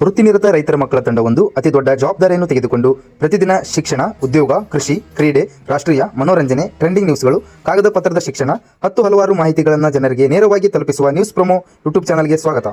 ವೃತ್ತಿನಿರತ ರೈತರ ಮಕ್ಕಳ ತಂಡವೊಂದು ಅತಿ ದೊಡ್ಡ ಜವಾಬ್ದಾರಿಯನ್ನು ತೆಗೆದುಕೊಂಡು ಪ್ರತಿದಿನ ಶಿಕ್ಷಣ, ಉದ್ಯೋಗ, ಕೃಷಿ, ಕ್ರೀಡೆ, ರಾಷ್ಟ್ರೀಯ, ಮನೋರಂಜನೆ ಟ್ರೆಂಡಿಂಗ್ ನ್ಯೂಸ್ಗಳು ಕಾಗದ ಪತ್ರದ ಶಿಕ್ಷಣ, ಹತ್ತು ಹಲವಾರು ಮಾಹಿತಿಗಳನ್ನು ಜನರಿಗೆ ನೇರವಾಗಿ ತಲುಪಿಸುವ ನ್ಯೂಸ್ ಪ್ರೊಮೋ ಯೂಟ್ಯೂಬ್ ಚಾನಲ್ಗೆ ಸ್ವಾಗತ.